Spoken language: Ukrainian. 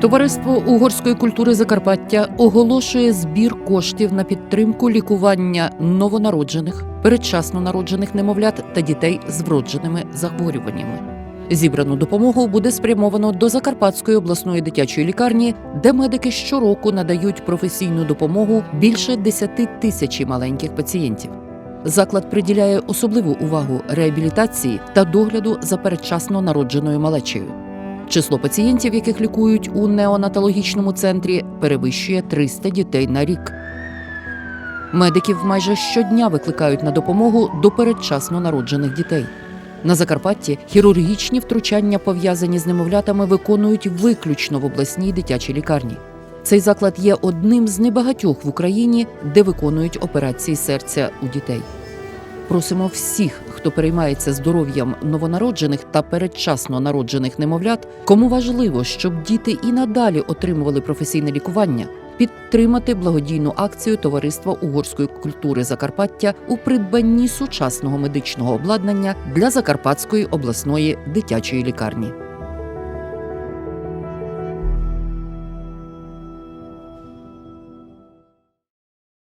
Товариство угорської культури Закарпаття оголошує збір коштів на підтримку лікування новонароджених, передчасно народжених немовлят та дітей з вродженими захворюваннями. Зібрану допомогу буде спрямовано до Закарпатської обласної дитячої лікарні, де медики щороку надають професійну допомогу більше 10 тисячі маленьких пацієнтів. Заклад приділяє особливу увагу реабілітації та догляду за передчасно народженою малечею. Число пацієнтів, яких лікують у неонатологічному центрі, перевищує 300 дітей на рік. Медиків майже щодня викликають на допомогу до передчасно народжених дітей. На Закарпатті хірургічні втручання, пов'язані з немовлятами, виконують виключно в обласній дитячій лікарні. Цей заклад є одним з небагатьох в Україні, де виконують операції серця у дітей. Просимо всіх, хто переймається здоров'ям новонароджених та передчасно народжених немовлят, кому важливо, щоб діти і надалі отримували професійне лікування, підтримати благодійну акцію Товариства угорської культури Закарпаття у придбанні сучасного медичного обладнання для Закарпатської обласної дитячої лікарні.